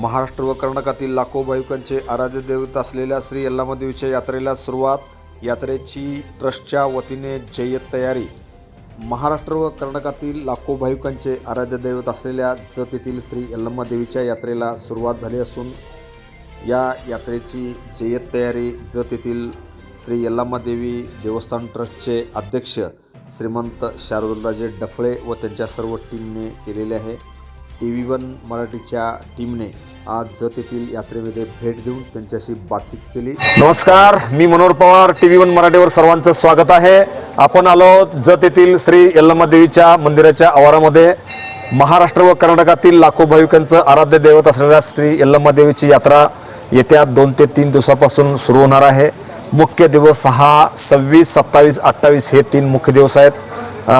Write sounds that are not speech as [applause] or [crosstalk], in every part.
महाराष्ट्र व कर्नाटकातील लाखो भाविकांचे आराध्य दैवत असलेल्या श्री यल्लामादेवीच्या यात्रेला सुरुवात. यात्रेची ट्रस्टच्या वतीने जय्यत तयारी. महाराष्ट्र व कर्नाटकातील लाखो भाविकांचे आराध्य दैवत असलेल्या जत येथील श्री यल्लम्मादेवीच्या यात्रेला सुरुवात झाली असून या यात्रेची जय्यत तयारी जत येथील श्री यल्लामादेवी देवस्थान ट्रस्टचे अध्यक्ष श्रीमंत शार्दूलराजे डफळे व त्यांच्या सर्व टीमने केलेले आहे. टी व्ही वन मराठीच्या टीमने आज जत येथील यात्रेमध्ये भेट देऊन त्यांच्याशी बातचीत केली. नमस्कार मी Manohar Pawar T V one मराठीवर सर्वांचं स्वागत आहे. आपण आलो जत येथील श्री यल्लम्मा देवीच्या मंदिराच्या आवारामध्ये. महाराष्ट्र व कर्नाटकातील लाखो भाविकांचं आराध्य दैवत असणाऱ्या श्री यल्लम्मा देवीची यात्रा येत्या दोन ते तीन दिवसापासून सुरू होणार आहे. मुख्य दिवस हा सव्वीस सत्तावीस अठ्ठावीस हे तीन मुख्य दिवस आहेत.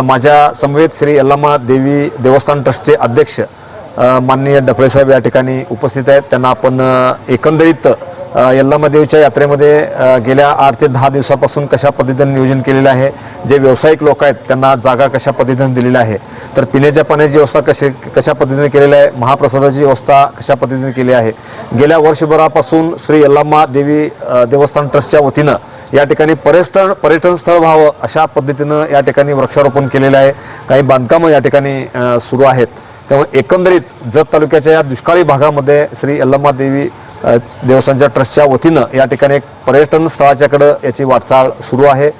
माझ्या समवेत श्री यल्लम्मा देवी देवस्थान ट्रस्टचे अध्यक्ष माननीय डफळे साहेब या ठिकाणी उपस्थित आहेत. त्यांना आपण एकंदरीत अ, यात्रेमध्ये गेल्या आठ ते दहा दिवसापासून कशा पद्धतीने नियोजन केलेलं आहे जे व्यावसायिक लोक आहेत त्यांना जागा कशा पद्धतीने दिलेली आहे तर पिण्याच्या पाण्याची व्यवस्था कशी कशा पद्धतीने केलेली आहे महाप्रसादाची व्यवस्था कशा पद्धतीने केली आहे. गेल्या वर्षभरापासून श्री यल्लामा देवी देवस्थान ट्रस्टच्या वतीनं या ठिकाणी पर्यटन पर्यटन स्थळ व्हावं अशा पद्धतीनं या ठिकाणी वृक्षारोपण केलेलं आहे. काही बांधकामं या ठिकाणी सुरू आहेत. त्यामुळे एकंदरीत जत तालुक्याच्या या दुष्काळी भागामध्ये श्री यल्लम्मा देवी देवस्थानच्या ट्रस्टच्या वतीनं या ठिकाणी एक पर्यटन स्थळाच्याकडं याची वाटचाल सुरू आहे.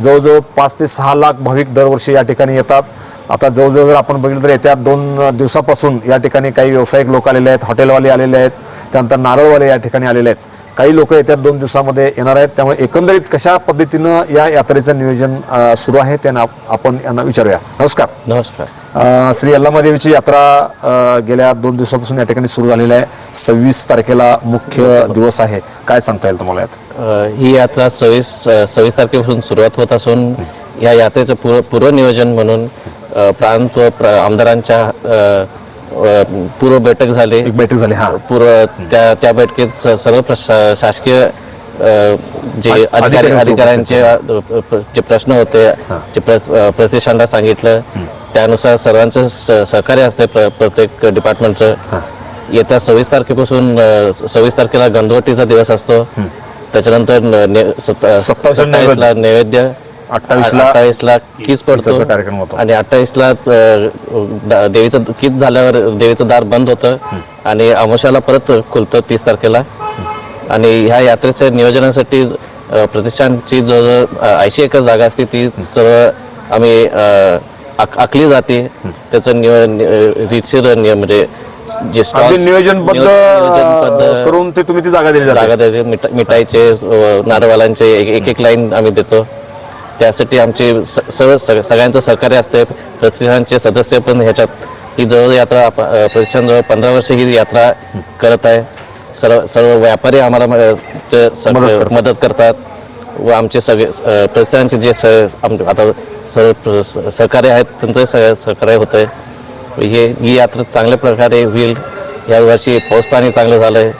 जवळजवळ पाच ते सहा लाख भाविक दरवर्षी या ठिकाणी येतात. आता जवळजवळ जर आपण बघितलं तर येत्या दोन दिवसापासून या ठिकाणी काही व्यावसायिक लोक आलेले आहेत हॉटेलवाले आलेले आहेत त्यानंतर नारळवाले या ठिकाणी आलेले आहेत. काही लोक येत्या दोन दिवसामध्ये येणार आहेत. त्यामुळे एकंदरीत कशा पद्धतीनं या यात्रेचं नियोजन सुरू आहे ते आपण यांना विचारूया. नमस्कार. नमस्कार. श्री यल्लामादेवीची यात्रा गेल्या दोन दिवसापासून या ठिकाणी सुरू झालेली आहे. सव्वीस तारखेला मुख्य दिवस आहे. काय सांगता येईल तुम्हाला यात? ही यात्रा सव्वीस सव्वीस तारखेपासून सुरुवात होत असून या यात्रेचं पूर्व पूर्वनियोजन म्हणून प्रांत व प्र आमदारांच्या पूर्व बैठक झाली. एक बैठक झाली हा. पूर्व त्या त्या बैठकीत सर्व शासकीय जे अधिकारी अधिकाऱ्यांचे जे प्रश्न होते जे प्रतिष्ठानला सांगितलं त्यानुसार सर्वांचं सहकार्य असते प्र- प्रत्येक डिपार्टमेंटचं. येत्या सव्वीस तारखेपासून सव्वीस तारखेला गंधवटीचा दिवस असतो. त्याच्यानंतर न- ने- सत्ता- सत्तावीसला सत्तावीसला नैवेद्य अठ्ठावीसला अठ्ठावीसला कीस पडतो? कीसाचा कार्यक्रम होतो. आणि अठ्ठावीसला देवीचं कीच झाल्यावर देवीचं दार बंद होतं आणि अमावस्याला परत खुलतं तीस तारखेला. आणि ह्या यात्रेच्या नियोजनासाठी अ, प्रतिष्ठानची जवळजवळ ऐंशी एकर जागा असते. ती सर्व आम्ही अ, आख- आखली जाते. त्याचं नियो नि- रीतशीर नियम म्हणजे जे अगदी stalls- नियोजनबद्ध नियोजनबद्ध अ, करून ते तुम्ही ती जागा दिली जाते. जागा नारळवाल्यांचे एक- एक एक लाईन आम्ही देतो. त्यासाठी आमचे स- सर्व सग- सगळ्यांचं सहकार्य असते. प्रतिष्ठानचे सदस्य पण ह्याच्यात ही जवळ यात्रा आप- अ, प्रतिष्ठान जवळ पंधरा वर्ष ही यात्रा करत आहे. सर्व सर्व व्यापारी आम्हाला म- चे सग- मदत करतात. व आमचे सगळे प्रतिष्ठानचे जे स आम- आता सर्व सहकार्य आहेत त्यांचंही सह- सहकार्य होतं आहे हे ही यात्रा चांगल्या प्रकारे होईल. या वर्षी पाऊस पाणी चांगलं झालं आहे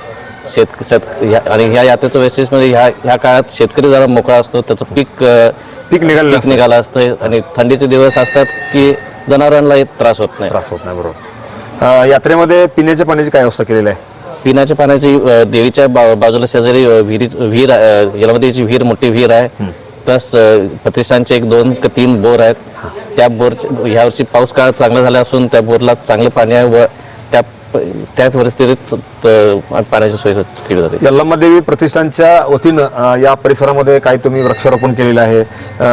शेत शेत ह्या- आणि ह्या यात्रेचं वैशिष्ट्य म्हणजे ह्या ह्या काळात शेतकरी जरा मोकळा असतो त्याचं पीक अ, पीक निघालेलं पीक निघालं असतं आणि थंडीचे दिवस असतात की जनावरांनाही त्रास होत नाही. त्रास होत नाही बरोबर. अ, यात्रेमध्ये पिण्याच्या पाण्याची काय व्यवस्था केलेली आहे? पिण्याच्या पाण्याची अ, देवीच्या बा- बाजूला शेजारी अ, विहिरी विहीर अ, यलमतीची विहीर मोठी विहीर आहे. प्लस अ, प्रतिष्ठानचे एक दोन क तीन बोर आहेत. त्या बोर ह्या वर्षी पाऊस काळ चांगला झाला असून त्या बोरला चांगलं पाणी आहे व त्या परिस्थितीत पाण्याची सोय केली जाते. यल्लम्मा देवी प्रतिष्ठानच्या वतीनं या परिसरामध्ये काही तुम्ही वृक्षारोपण केलेलं आहे.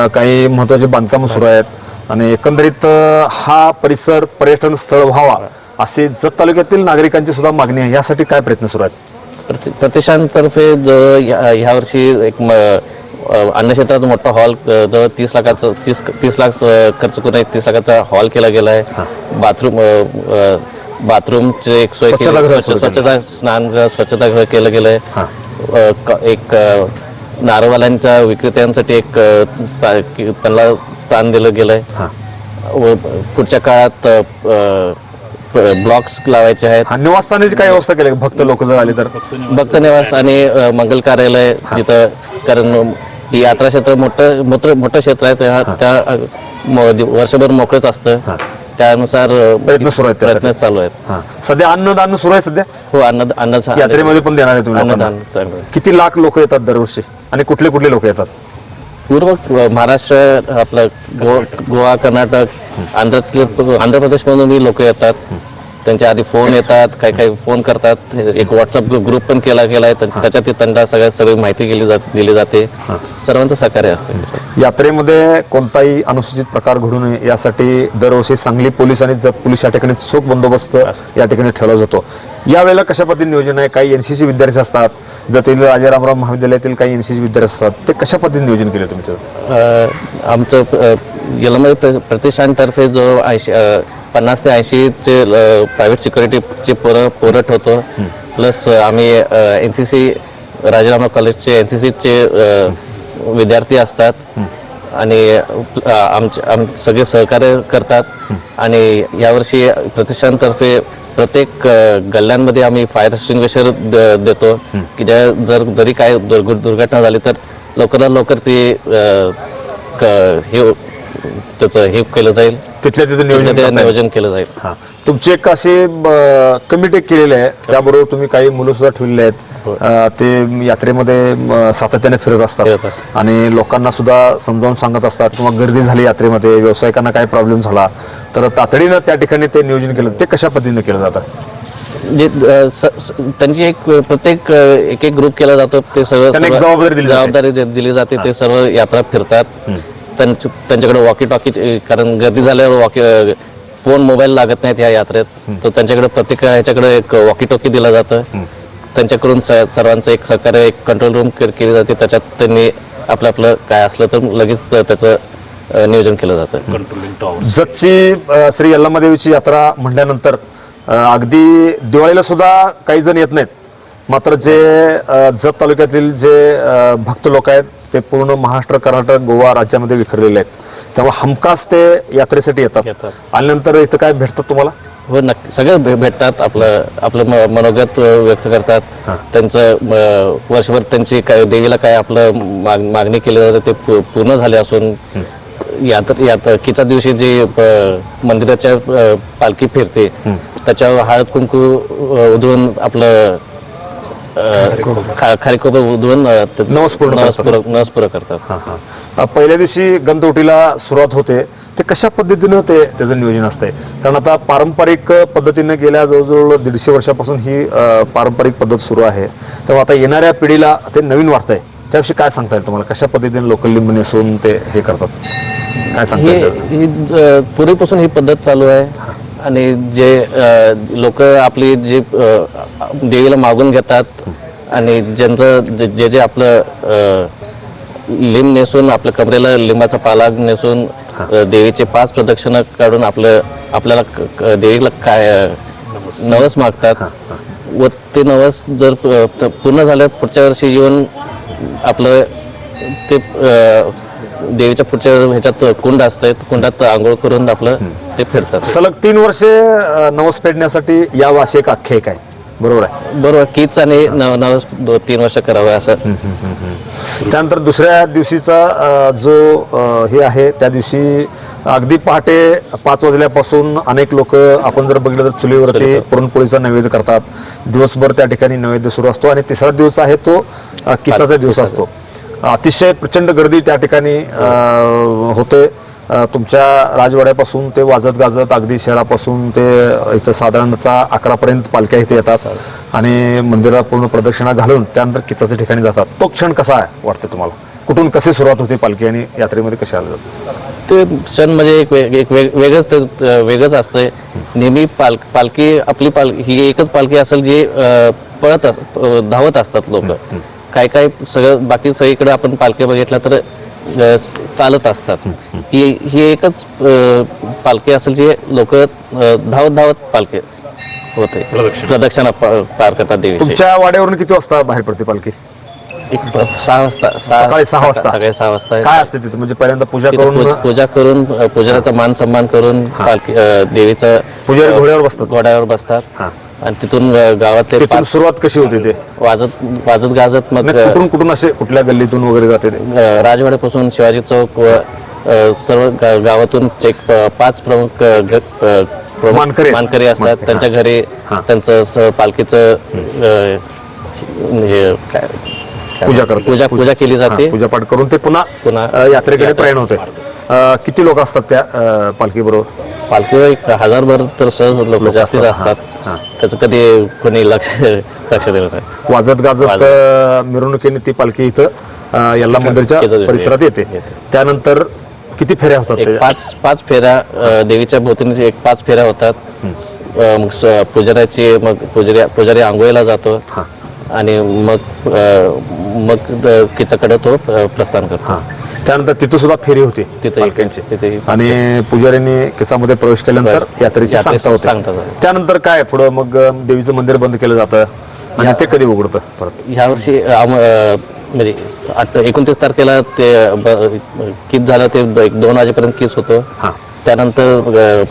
काही महत्त्वाचे बांधकामं सुरू आहेत. आणि एकंदरीत हा परिसर पर्यटन स्थळ व्हावा अशी जत तालुक्यातील नागरिकांची सुद्धा मागणी आहे. यासाठी काय प्रयत्न सुरू आहेत? प्रति प्रतिष्ठानतर्फे जो ह्या वर्षी एक म- अ, अन्नक्षेत्राचा मोठा हॉल जवळ तीस लाखाचं तीस तीस लाख खर्च करून एक तीस लाखाचा हॉल केला गेला आहे. बाथरूम बाथरूमचे एक सोय केली- स्वच्छतागृह स्वच्छ- सुरू केलं. स्वच्छता स्नानगृह स्वच्छतागृह केलं गेलं आहे अ, क- एक अ, नारळवाल्यांच्या विक्रेत्यांसाठी एक अ, सा- की त्यांना स्थान दिलं गेलं आहे व पुढच्या काळात ब्लॉक्स लावायचे आहेत. हा निवासस्थानाची काय व्यवस्था केली? भक्त लोक जर आली तर? भक्त निवास आणि अ, मंगल कार्यालय जिथं कारण ही यात्रा क्षेत्र मोठं मोठं मोठं क्षेत्र आहे त्या त्या अ, म- दि- वर्षभर मोकळंच असतं. त्यानुसार प्रयत्न सुरू आहेत त्यासाठी. प्रयत्न चालू आहेत. हा. सध्या अन्नदान सुरू आहे सध्या? हो अन्न अन्न यात्रेमध्ये पण देणार आहे तुम्ही लोकांना? अन्नदान चालू आहे. किती लाख लोक येतात दरवर्षी? आणि कुठले कुठले लोक येतात? पूर्व महाराष्ट्र आपलं गो गोवा कर्नाटक आंध्रातले आंध्र प्रदेशमधूनही लोक येतात. त्यांच्या आधी फोन येतात काही काही फोन करतात. एक व्हॉट्सअप ग्रुप पण केला गेला आहे त्याच्यात ती त्यांना सगळ्या सगळी माहिती केली जात दिली जाते. सर्वांचं सहकार्य असते. यात्रेमध्ये कोणताही अनुसूचित प्रकार घडू नये यासाठी दरवर्षी सांगली पोलीस आणि जत पोलीस या ठिकाणी चोख बंदोबस्त या ठिकाणी ठेवला जातो. यावेळेला कशा पद्धतीने नियोजन आहे? काही एनसीसी विद्यार्थी असतात. जतील राजारामराव महाविद्यालयातील काही एनसीसी विद्यार्थी असतात. ते कशा पद्धतीने नियोजन केलं? अ, आमचं प्र- प्रतिष्ठानतर्फे जो पन्नास ते ऐंशीचे प्रायव्हेट सिक्युरिटीचे पोरं पोरं ठेवतो. प्लस आम्ही एन सी सी राजारामराव कॉलेजचे एन सी सीचे विद्यार्थी असतात. आणि आमचे आम सगळे सहकार्य करतात. आणि यावर्षी प्रतिष्ठानतर्फे प्रत्येक गल्ल्यांमध्ये आम्ही फायर एक्सटिंग्विशर देतो. की ज्या जर जरी काय दुर्घ- दुर्घटना झाली तर लवकरात लवकर ती हे त्याचं हे केलं जाईल. तिथल्या तिथे नियोजन करताय. नियोजन केलं जाईल. हा. तुमची एक अशी कमिटी केलेली आहे. त्याबरोबर तुम्ही काही मुलं सुद्धा ठेवलेली आहेत. अं, ते यात्रेमध्ये म, सातत्याने फिरत फिरत असतात. असतात. आणि लोकांना सुद्धा समजावून सांगत असतात किंवा गर्दी झाली यात्रेमध्ये व्यावसायिकांना काय प्रॉब्लेम झाला तर तातडीनं त्या ठिकाणी ते नियोजन केलं. ते कशा पद्धतीने केलं जातं? जे अ, स- स- त्यांची एक प्रत्येक अ, एक एक ग्रुप केला जातो. ते सगळं त्यांना एक सर्व- जबाबदारी दिली जाते. जबाबदारी दे- दिली जाते. ते सर्व यात्रा फिरतात. त्यांच- त्यांच्याकडे वॉकी टॉकी कारण गर्दी झाल्यावर वॉकी फोन मोबाईल लागत नाहीत या यात्रेत. तर त्यांच्याकडे प्रत्येक ह्याच्याकडे एक वॉकी टॉकी दिलं जातं. त्यांच्याकडून स- सर्वांचं एक सहकार्य एक कंट्रोल रूम केली जाते. त्याच्यात त्यांनी आपलं आपलं काय असलं तर लगेच त्याचं नियोजन केलं जातं. जतची अं, श्री यल्लामादेवीची यात्रा म्हटल्यानंतर अं, अगदी दिवाळीला सुद्धा काही जण येत नाहीत. मात्र जे अं, जत तालुक्यातील जे अं, भक्त लोक आहेत ते पूर्ण महाराष्ट्र कर्नाटक गोवा राज्यामध्ये विखरलेले आहेत. तेव्हा हमखास ते यात्रेसाठी येतात. येतात. आल्यानंतर इथं काय भेटतात तुम्हाला? हो नक्की. सगळं भे- भेटतात. आपलं आपलं म- मनोगत व्यक्त करतात. त्यांचं म, वर्षभर त्यांची काय देवीला काय आपलं माग- मागणी केली जाते ते पू- पूर्ण झाले असून यात यात किचा दिवशी जी मंदिराच्या अ, पालखी फिरते त्याच्यावर हळद कुंकू अ, उधळून आपलं खारीकोप उधळून अ, ते- नवसपूर्ण करतात. अं, पहिल्या दिवशी गंधवटीला सुरुवात होते. ते कशा पद्धतीनं ते त्याचं नियोजन असतंय? कारण आता पारंपरिक पद्धतीनं गेल्या जवळजवळ दीडशे वर्षापासून ही अं, पारंपरिक पद्धत सुरू आहे. तेव्हा आता येणाऱ्या पिढीला ते नवीन वाटतंय. त्याविषयी काय सांगता येईल तुम्हाला? कशा पद्धतीने लोकल लिंब नेसून ते हे करतात? काय सांगता ही येईल ही अ, पूर्वीपासून ही पद्धत चालू आहे. आणि जे लोक आपली जे देवीला मागून घेतात आणि ज्यांचं जे- जे जे आपलं लिंब नेसून आपल्या कमरेला लिंबाचा पाला नेसून देवीचे पाच प्रदक्षिणा काढून आपलं आपल्याला देवीला काय नवस मागतात. व ते नवस जर पूर्ण झालं पुढच्या वर्षी येऊन आपलं ते देवीच्या पुढच्या ह्याच्यात कुंड असतंय कुंडात आंघोळ करून आपलं ते फिरतात. सलग तीन वर्षे नवस पेडण्यासाठी या वाशी एक आख्यायिक आहे. बरोबर आहे? बरोबर कीच आणि नव नवस तीन वर्ष करावं असं. त्यानंतर दुसऱ्या दिवशीचा जो हे आहे त्या दिवशी अगदी पहाटे पाच वाजल्यापासून अनेक लोक आपण जर बघितलं तर चुलीवरती पुरणपोळीचा नैवेद्य करतात. दिवसभर त्या ठिकाणी नैवेद्य सुरू असतो आणि तिसरा दिवस आहे तो किचाचा दिवस असतो. अतिशय प्रचंड गर्दी त्या ठिकाणी होते. तुमच्या राजवाड्यापासून ते वाजत गाजत अगदी शहरापासून ते इथं साधारणतः अकरापर्यंत पालख्या इथे येतात आणि मंदिरात पूर्ण प्रदक्षिणा घालून त्यानंतर किचाच्या ठिकाणी जातात. तो क्षण कसा आहे वाटतं तुम्हाला? कुठून कशी सुरुवात होते पालखी आणि यात्रेमध्ये कशी आलं? जातं ते क्षण म्हणजे एक वेग एक वेग वेगळंच वेगळंच असतंय. नेहमी पाल पालखी आपली पाल ही एकच पालखी असेल जी पळत धावत असतात लोक. काय काय सगळं बाकी सगळीकडे आपण पालखी बघितल्या तर अ, स- चालत असतात. ही ही एकच अ, पालखी असेल जी लोक धावत धावत पालखी होते. प्रदक्षिणा. पा- पार करतात देवीची. तुमच्या वाड्यावरून किती वाजता बाहेर पडते पालखी? एक प- सहा वाजता सकाळी सहा वाजता? सकाळी सहा वाजता. काय असते तिथे? म्हणजे पहिल्यांदा पूजा तिथं करून पूज- पूजा करून अ, पुजाऱ्याचा मान सन्मान करून पालखी अ, देवीचं पुजारी घोड्यावर बसतात. घोड्यावर बसतात. हा. आणि तिथून गावातले तिथून पाच सुरुवात कशी होते ते? वाजत वाजत गाजत मग नाही, कुठून कुठून असे कुठल्या गल्लीतून वगैरे जाते ते? अ, राजवाड्यापासून शिवाजी चौक व अ, सर्व गा- गावातून एक प- पाच प्रमुख अ, ग- अ, प्रमुख मानकरी. मानकरी असतात. मानकरी, त्यांच्या घरी. त्यांचं स- पालखीचं अ, हे काय- पूजा करतात. पूजा पूजा केली जाते हा, पूजापाठ करून ते पुन्हा पुन्हा यात्रेकडे यात्रा- प्रयाण होते किती लोक असतात त्या पालखी बरोबर पालखी एक हजारभर तर सहज लोक जास्तीच असतात. त्याचं कधी कोणी लक्ष लक्ष दिलं नाही वाजत गाजत मिरवणुकीने ती पालखी इथं अ, यल्ला मंदिरच्या. परिसरात येते. त्यानंतर किती फेऱ्या होतात? पाच पाच फेऱ्या देवीच्या भोवतीने एक पाच फेऱ्या होतात मग पुजाऱ्याची मग पुजारी पुजारी आंघोळीला जातो. आणि मग मग किचाकडे तो प्रस्थान करतो. हा. त्यानंतर तिथं सुद्धा फेरी होती तिथे पालख्यांची. तिथे आणि पुजाऱ्यांनी केसामध्ये प्रवेश केल्यानंतर यात्रेची सांगता होते. त्यानंतर काय पुढं मग देवीचं मंदिर बंद केलं जातं आणि ते कधी उघडतं परत? ह्या वर्षी म्हणजे आठ एकोणतीस तारखेला ते किस झालं ते एक दोन वाजेपर्यंत किस होतं. हा. त्यानंतर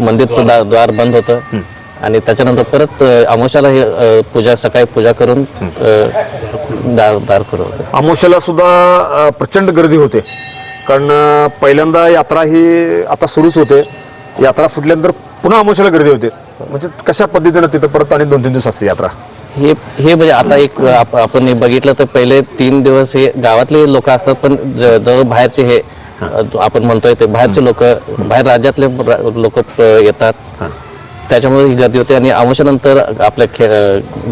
मंदिरचं द्वार बंद होतं. आणि त्याच्यानंतर परत अ, अमावस्याला हे अ, पूजा सकाळी पूजा करून अ, दार दार होतं. अमावस्याला सुद्धा अ, प्रचंड गर्दी होते. कारण अ, पहिल्यांदा यात्रा ही आता सुरूच होते. यात्रा फुटल्यानंतर पुन्हा अमावस्याला गर्दी होते. म्हणजे कशा पद्धतीनं तिथं परत आणि दोन तीन दिवस असते यात्रा? हे हे म्हणजे आता एक आप- आपण हे बघितलं तर पहिले तीन दिवस हे गावातले लोक असतात पण ज- जवळ बाहेरचे हे अ, आपण म्हणतोय ते बाहेरचे लोक बाहेर राज्यातले लोक येतात. त्याच्यामुळे ही गर्दी होते आणि अमावस्यानंतर आपल्या खे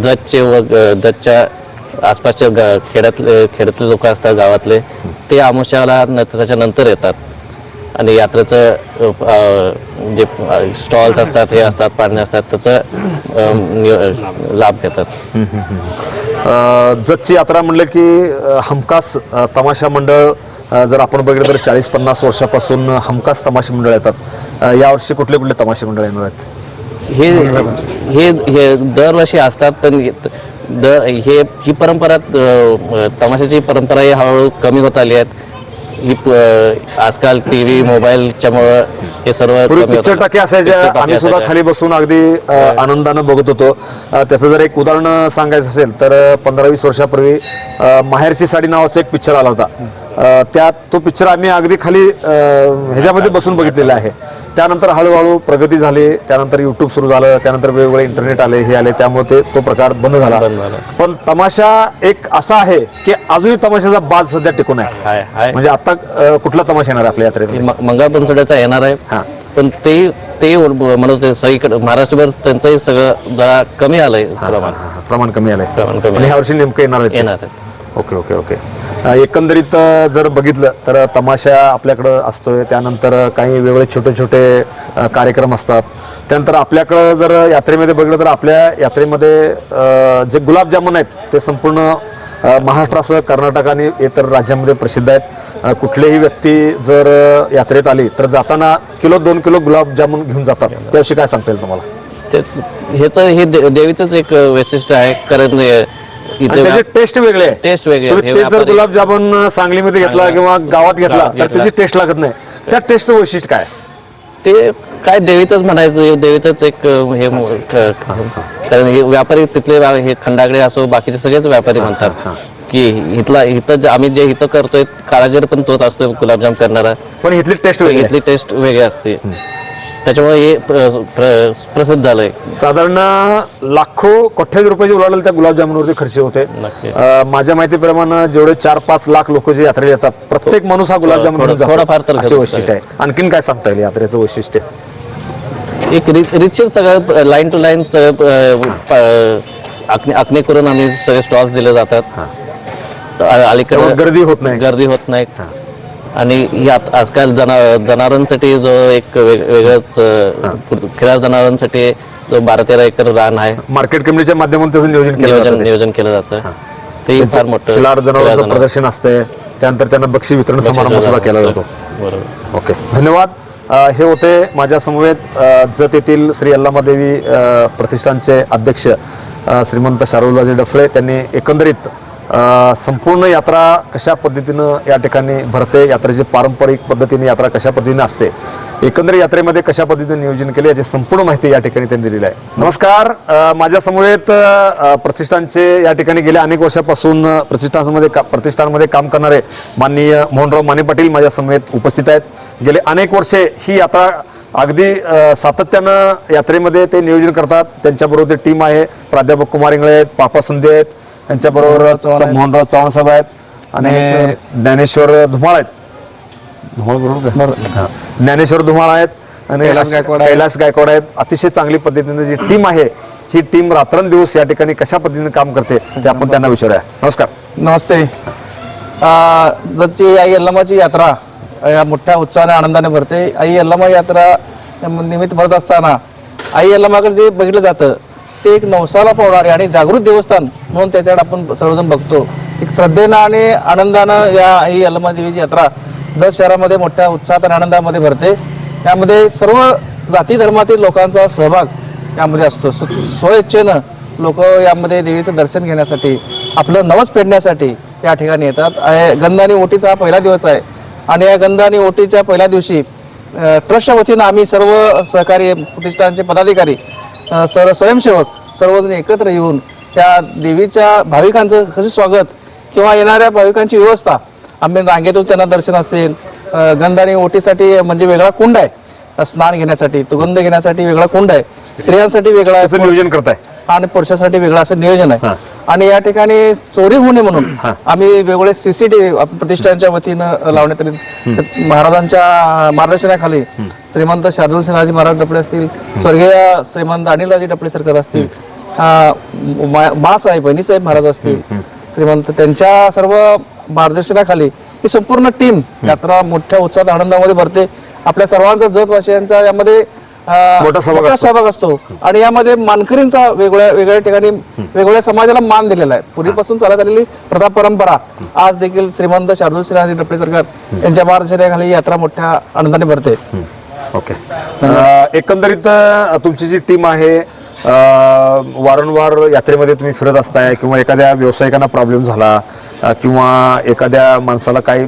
जजचे व जजच्या आसपासच्या गा खेड्यातले खेड्यातले लोक असतात गावातले ते अमावस्याला न- त्याच्यानंतर येतात. आणि यात्रेचं जे स्टॉल्स असतात हे असतात पाळणे असतात त्याचं लाभ घेतात. जजची जतची यात्रा म्हणलं की हमखास तमाशा मंडळ जर आपण बघितलं तर चाळीस पन्नास वर्षापासून हमखास तमाशा मंडळ येतात. यावर्षी कुठले कुठले तमाशा मंडळ येणार आहेत? हे हे हे दरवर्षी असतात पण हे- दर हे ही परंपरा तमाशाची परंपरा ही हळूहळू कमी होत आली आहेत ही आजकाल टी व्ही मोबाईलच्यामुळं हे सर्व पिक्चर. टाके असायच्या आम्ही सुद्धा. खाली बसून अगदी अ, आनंदानं बघत होतो. त्याचं जर एक उदाहरण सांगायचं असेल तर पंधरा वीस वर्षापूर्वी माहेरची साडी नावाचा एक पिक्चर आला होता. त्यात तो पिक्चर आम्ही अगदी खाली ह्याच्यामध्ये बसून बघितलेला आहे. त्यानंतर हळूहळू प्रगती झाली त्यानंतर युट्यूब सुरू झालं त्यानंतर वेगवेगळे इंटरनेट आले हे आले त्यामुळे ते तो प्रकार बंद झाला. पण तमाशा एक असा आहे की अजूनही तमाशाचा बाज सध्या टिकून आहे. म्हणजे आता कुठला तमाशा येणार आपल्या यात्रेत मंगळ पंचड्याचा येणार आहे. हा. पण ते ते म्हणत सगळीकडे महाराष्ट्रभर त्यांचंही सगळं जरा कमी आलंय प्रमाण. प्रमाण कमी आलंय. प्रमाण कमी ह्या वर्षी नेमकं येणार? येणार ओके ओके ओके. एकंदरीत जर बघितलं तर तमाशा आपल्याकडं असतोय. त्यानंतर काही वेगळे छोटे छोटे कार्यक्रम असतात. त्यानंतर आपल्याकडं जर यात्रेमध्ये बघितलं तर आपल्या यात्रेमध्ये जे गुलाबजामुन आहेत ते संपूर्ण महाराष्ट्रासह कर्नाटक आणि इतर राज्यामध्ये प्रसिद्ध आहेत. कुठलेही व्यक्ती जर यात्रेत आली तर जाताना किलो दोन किलो गुलाबजामुन घेऊन जातात. त्याविषयी काय सांगता येईल तुम्हाला? तेच ह्याचं हे दे- देवीचंच एक वैशिष्ट्य आहे. कारण आणि त्याची टेस्ट वेगळी. आहे टेस्ट वेगळी. आहे. तुम्ही हे ते जर गुलाबजामुन सांगलीमध्ये घेतला किंवा गावात घेतला तर. त्याची टेस्ट लागत नाही. त्या टेस्टचं वैशिष्ट्य काय? ते काय देवीचंच म्हणायचं देवीचंच एक अं, हे मु- कारण हे व्यापारी तिथले हे खंडागडे असो बाकीचे सगळेच व्यापारी म्हणतात की इथला इथं जे- आम्ही जे इथं करतोय कारागीर पण तोच असतो गुलाबजाम करणारा. पण इथली टेस्ट वेगळी आहे. इथली टेस्ट वेगळी असते. त्याच्यामुळे हे प्र- प्र- प्रसिद्ध झालंय. साधारण लाखो कोट्याधी रुपयाचे उलाढाल त्या गुलाबजामुनवरती खर्च होते. नक्की. अं, माझ्या माहितीप्रमाणे जेवढे चार पाच लाख लोक जे यात्रेला येतात प्रत्येक माणूस हा गुलाबजामुन थोडं- घेऊन जातो. थोडंफार तर असे वैशिष्ट्य आहे. आणखीन काय सांगता येईल यात्रेचं वैशिष्ट्य? एक रिचिर सगळं लाईन टू लाईन आखणी आखणी करून आम्ही सगळे स्टॉल्स दिले जातात. अलीकडे गर्दी होत नाही. गर्दी होत नाही. आणि यात आजकाल जना जनावरांसाठी जो एक वेग- वेगळंच खिलार जनावरांसाठी जो बारा तेरा एकर रान आहे. मार्केट कमिटीच्या माध्यमातून त्याचं नियोजन केलं नियोजन जातं ते. नियोजन केलं जातं. ते फार मोठं खिलार जनावरांचं जनावर- प्रदर्शन असते त्यानंतर त्यांना बक्षीस वितरण समारंभ सुद्धा केला जातो. बरोबर. ओके. धन्यवाद. अ, हे होते माझ्या समवेत अ, जत येथील श्री अल्लामादेवी अ, प्रतिष्ठानचे अध्यक्ष अ, श्रीमंत शारुलाजी डफळे. त्यांनी एकंदरीत संपूर्ण यात्रा कशा पद्धतीनं या ठिकाणी भरते यात्रेची पारंपरिक पद्धतीने यात्रा कशा पद्धतीने असते एकंदर यात्रेमध्ये कशा पद्धतीने नियोजन केले याची संपूर्ण माहिती या ठिकाणी त्यांनी दिलेली आहे. नमस्कार अ, माझ्या प्रतिष्ठानचे या ठिकाणी गेल्या अनेक वर्षापासून प्रतिष्ठानमध्ये का प्रतिष्ठानमध्ये काम करणारे माननीय मोहनराव माने पाटील माझ्यासमवेत उपस्थित आहेत. गेले अनेक वर्षे ही यात्रा अगदी सातत्यानं यात्रेमध्ये ते नियोजन करतात. त्यांच्याबरोबर ते टीम आहे. प्राध्यापक कुमार इंगळे आहेत पापा संधे आहेत त्यांच्याबरोबर मोहनराव चव्हाण साहेब आहेत आणि ज्ञानेश्वर धुमाळ आहेत. धुमाळ बरोबर. ज्ञानेश्वर धुमाळ आहेत आणि कैलास गायकवाड आहेत. अतिशय चांगली पद्धतीने जी टीम आहे ही टीम रात्रंदिवस या ठिकाणी कशा पद्धतीने काम करते ते आपण त्यांना विचारूया. नमस्कार. नमस्ते. जतची आई यल्लमाची यात्रा या मोठ्या उत्साहाने आनंदाने भरते. आई यल्लमा यात्रा निमित्त भरत असताना आई यल्लमाकडे जे बघितलं जातं ते एक नवसाला पावणारे आणि जागृत देवस्थान म्हणून त्याच्याकडे आपण सर्वजण बघतो. एक श्रद्धेनं आणि आनंदानं या ही यल्लमा देवीची यात्रा जत शहरामध्ये मोठ्या उत्साहात आणि आनंदामध्ये भरते त्यामध्ये सर्व जाती धर्मातील लोकांचा सहभाग यामध्ये असतो. स्व- स्वइच्छेनं लोक यामध्ये देवीचं दर्शन घेण्यासाठी आपलं नवस फेडण्यासाठी या ठिकाणी येतात. गंधानी गंध आणि ओटीचा हा पहिला दिवस आहे. आणि या गंध आणि ओटीच्या पहिल्या दिवशी ट्रस्टच्या वतीनं आम्ही सर्व सहकारी प्रतिष्ठानचे पदाधिकारी सर सर्व स्वयंसेवक सर्वजण एकत्र येऊन त्या देवीच्या भाविकांचं कसं स्वागत किंवा येणाऱ्या भाविकांची व्यवस्था. आम्ही रांगेतून त्यांना दर्शन असेल अ, गंध आणि ओटीसाठी म्हणजे वेगळा कुंड आहे. स्नान घेण्यासाठी सुगंध घेण्यासाठी वेगळा कुंड आहे. स्त्रियांसाठी वेगळा नियोजन करताय. आणि पुरुषासाठी वेगळं असं नियोजन. आहे. आणि या ठिकाणी चोरी होऊ नये म्हणून आम्ही वेगवेगळे सीसीटीव्ही प्रतिष्ठानच्या वतीनं लावण्यात आले महाराजांच्या मार्गदर्शनाखाली श्रीमंत शार्दूल सिन्हाजी महाराज डपळे असतील स्वर्गीय श्रीमंत अनिलराजे डपळे सरकार असतील मासाहेब बहिणीसाहेब महाराज असतील श्रीमंत त्यांच्या सर्व मार्गदर्शनाखाली ही संपूर्ण टीम यात्रा मोठ्या उत्साहात आनंदामध्ये भरते. आपल्या सर्वांचा जतवासियांचा यामध्ये मोठा सहभाग मोठा. सहभाग असतो. आणि यामध्ये मानकरींचा वेगळ्या वेगळ्या ठिकाणी वेगवेगळ्या समाजाला मान दिलेला आहे. पूर्वीपासून चालत आलेली प्रथा परंपरा आज देखील श्रीमंत शार्दूल सिन्हाजी डपळे सरकार यांच्या मार्गदर्शनाखाली यात्रा मोठ्या आनंदाने भरते. ओके. एकंदरीत तुमची जी टीम आहे वारंवार यात्रेमध्ये तुम्ही फिरत असताय किंवा एखाद्या व्यावसायिकांना प्रॉब्लेम झाला किंवा एखाद्या माणसाला काही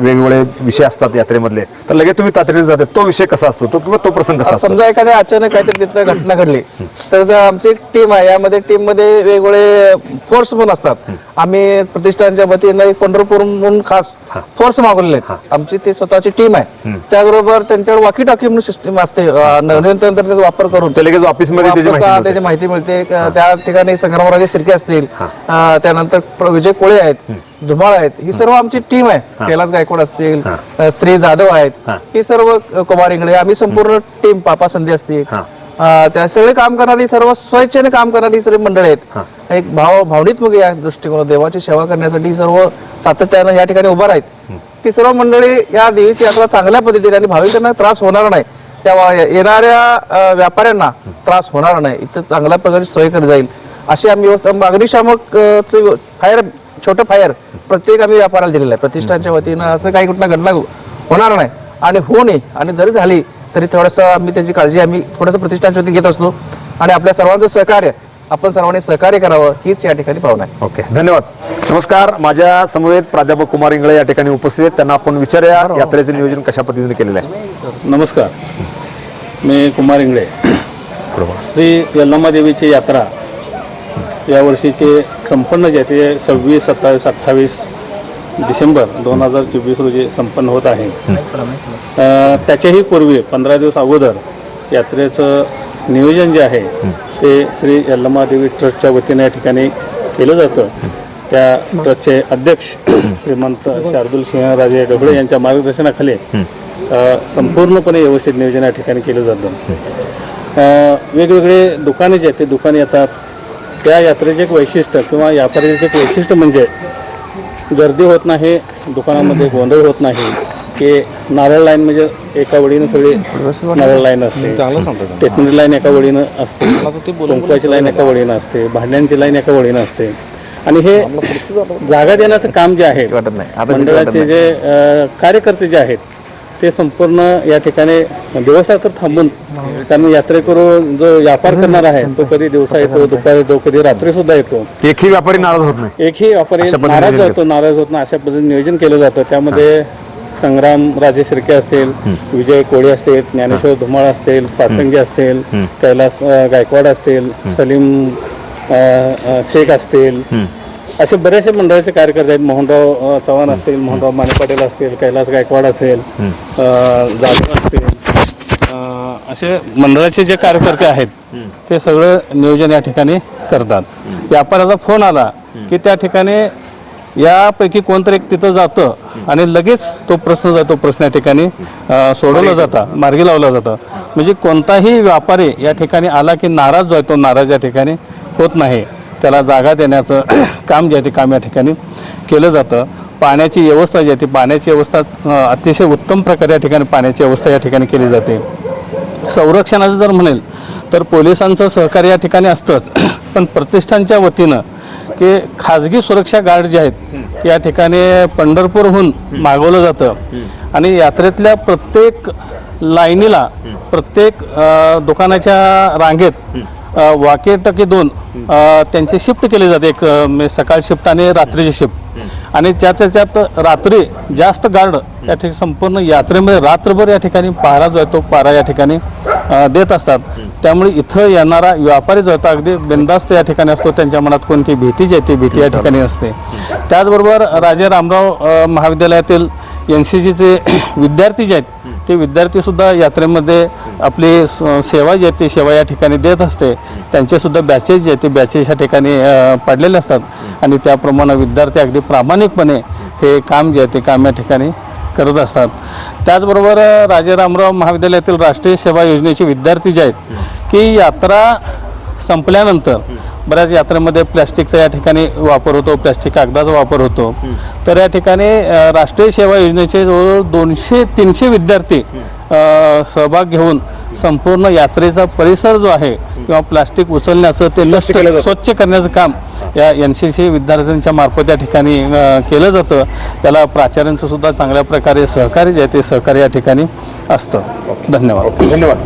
वेगवेगळे विषय असतात यात्रेमधले तर लगेच तुम्ही तातडीने जाते. तो विषय कसा असतो? तो किंवा तो प्रसंग कसा असतो? समजा एखाद्या अचानक काहीतरी तिथं घटना घडली तर जर आमची एक टीम आहे यामध्ये टीममध्ये वेगवेगळे फोर्स पण असतात. आम्ही प्रतिष्ठानच्या वतीनं एक पंढरपूर म्हणून खास फोर्स मागवलेले आहेत. आमची ती स्वतःची टीम आहे. त्याचबरोबर त्यांच्याकडे वाकी टाकी म्हणून सिस्टीम असते. अं, नवीन तंत्रज्ञानाचा वापर करून. लगेच ऑफिसमध्ये त्याची वापस, माहिती मिळते. त्याची माहिती मिळते. त्या ठिकाणी संग्रामराजे शिर्के असतील. अं, त्यानंतर प्र- विजय कोळे आहेत धुमाळ आहेत ही सर्व आमची टीम आहे. कैलास गायकवाड असतील श्री जाधव आहेत. ही. सर्व कुमार इंगळे आम्ही संपूर्ण टीम पापा संधी असतील. त्या सगळे काम करणारी सर्व स्वेच्छेने काम करणारी सर्व मंडळी आहेत. एक भाव भावनित्मक या दृष्टिकोन देवाची सेवा करण्यासाठी सर्व सातत्यानं या ठिकाणी उभा आहेत ती सर्व मंडळी या देवीची यात्रा चांगल्या पद्धतीने आणि भाविकांना त्रास होणार नाही. त्या येणाऱ्या व्यापाऱ्यांना त्रास होणार नाही. इथं चांगल्या प्रकारची सोय केली जाईल अशी आम्ही व्यवस्था अग्निशामक फायर छोटं फायर प्रत्येक आम्ही व्यापाराला दिलेलं आहे. प्रतिष्ठानच्या वतीनं असं काही कुठला घटना होणार नाही. आणि होऊ नये आणि जरी झाली तरी थोडंसं आम्ही त्याची काळजी आम्ही थोडंसं प्रतिष्ठानच्या वतीने घेत असतो आणि आपल्या सर्वांचं सहकार्य आपण सर्वांनी सहकार्य करावं हीच या ठिकाणी भावना आहे. ओके धन्यवाद. नमस्कार माझ्या समवेत प्राध्यापक कुमार इंगळे या ठिकाणी उपस्थित आहेत. त्यांना आपण विचारूया यात्रेचे नियोजन कशा पद्धतीने केलेलं आहे? नमस्कार. मी कुमार इंगळे. श्री यल्लम्मा देवीची यात्रा या वर्षीचे संपन्न जे ते सव्वीस सत्तावीस अठ्ठावीस डिसेंबर दोन हजार चोवीस रोजी संपन्न होत आहे. त्याच्याही पूर्वी पंधरा दिवस अगोदर यात्रेचं नियोजन जे आहे ते श्री यल्लम्मा देवी ट्रस्टच्या वतीने या ठिकाणी केलं जातं. त्या ट्रस्टचे अध्यक्ष श्रीमंत शार्दूल सिंहराजे डोबळे यांच्या मार्गदर्शनाखाली संपूर्णपणे व्यवस्थित नियोजन या ठिकाणी केलं जातं. वेगवेगळे दुकाने जे आहेत ते दुकाने येतात. त्या यात्रेचे एक वैशिष्ट्य किंवा यात्रेचे एक वैशिष्ट्य म्हणजे गर्दी होत नाही दुकानामध्ये गोंधळ होत नाही की नारळ लाईन म्हणजे एका वडीनं सगळी नारळ लाईन असते. स्टेशनरी लाईन एका वडीनं असते. कुंकवाची लाईन एका वडीनं असते. भांड्यांची लाईन एका वडीनं असते. आणि हे जागा देण्याचं काम जे आहे मंडळाचे जे कार्यकर्ते जे आहेत ते संपूर्ण या ठिकाणी दिवसातर थांबून कारण यात्रेकरू जो व्यापार करणार आहे तो कधी दिवसा येतो दुपारी येतो कधी रात्री सुद्धा येतो. एकही व्यापारी नाराज होत नाही. एकही व्यापारी नाराज होतो नाराज होत नाही अशा पद्धतीने नियोजन केलं जातं. त्यामध्ये संग्राम राजे शिर्के असतील विजय कोळी असतील ज्ञानेश्वर धुमाळ असतील पाचंगी असतील कैलास गायकवाड असतील सलीम शेख असतील असे बरेचसे मंडळाचे कार्यकर्ते आहेत. मोहनराव अ, चव्हाण असतील मोहनराव माने पाटील असतील कैलास गायकवाड असेल अ, जाधव असतील अ, असे मंडळाचे जे कार्यकर्ते आहेत ते सगळं नियोजन या ठिकाणी करतात. व्यापाऱ्याचा फोन आला की त्या ठिकाणी यापैकी कोणतरी एक तिथं जातं आणि लगेच तो प्रश्न जातो प्रश्न या ठिकाणी अ, सोडवला जाता मार्गी लावला जातं. म्हणजे कोणताही व्यापारी या ठिकाणी आला की नाराज जो आहे तो नाराज या ठिकाणी होत नाही. त्याला जागा देण्याचं [clears throat] काम जे आहे ते काम या ठिकाणी केलं जातं. पाण्याची व्यवस्था जी आहे ती पाण्याची व्यवस्था अतिशय उत्तम प्रकारे या ठिकाणी पाण्याची व्यवस्था या ठिकाणी केली जाते. संरक्षणाचं जर म्हणेल तर पोलिसांचं सहकार्य या ठिकाणी असतंच. [clears throat] पण प्रतिष्ठानच्या वतीनं की खाजगी सुरक्षा गार्ड जे आहेत या ठिकाणी पंढरपूरहून मागवलं जातं. आणि यात्रेतल्या प्रत्येक लाईनीला प्रत्येक दुकानाच्या रांगेत वाके टके दोन त्यांचे त्यांची शिफ्ट केली जाते. एक म्हणजे सकाळ शिफ्ट आणि रात्रीची शिफ्ट. आणि त्याच्या त्यात रात्री जास्त गार्ड या ठिकाणी संपूर्ण यात्रेमध्ये रात्रभर या ठिकाणी पारा जो आहे तो पारा या ठिकाणी देत असतात. त्यामुळे इथं येणारा व्यापारी जो होता अगदी बिंदास्त या ठिकाणी असतो. त्यांच्या मनात कोणती भीती जी आहे ती भीती या ठिकाणी असते. त्याचबरोबर राजे रामराव महाविद्यालयातील एन सी सीचे विद्यार्थी जे आहेत ते विद्यार्थीसुद्धा यात्रेमध्ये आपली स- सेवा जी आहे ती सेवा या ठिकाणी देत असते. त्यांचेसुद्धा बॅचेस जे आहेत ते बॅचेस या ठिकाणी पाडलेले पडलेले असतात. आणि त्याप्रमाणे विद्यार्थी अगदी प्रामाणिकपणे हे काम जे आहे ते काम या ठिकाणी करत असतात. त्याचबरोबर राजे रामराव महाविद्यालयातील राष्ट्रीय सेवा योजनेचे विद्यार्थी जे आहेत की यात्रा संपल्यानंतर बऱ्याच यात्रेमध्ये प्लॅस्टिकचा या ठिकाणी वापर होतो प्लॅस्टिक कागदाचा वापर होतो. तर या ठिकाणी राष्ट्रीय सेवा योजनेचे जवळजवळ दोनशे तीनशे विद्यार्थी सहभाग घेऊन संपूर्ण यात्रेचा परिसर जो आहे किंवा प्लास्टिक उचलण्याचं ते नष्ट स्वच्छ करण्याचं काम या एन सी सी विद्यार्थ्यांच्या मार्फत या ठिकाणी केलं जातं. त्याला प्राचार्यांचं सुद्धा चांगल्या प्रकारे सहकार्य जे आहे ते सहकार्य या ठिकाणी असतं. धन्यवाद. धन्यवाद.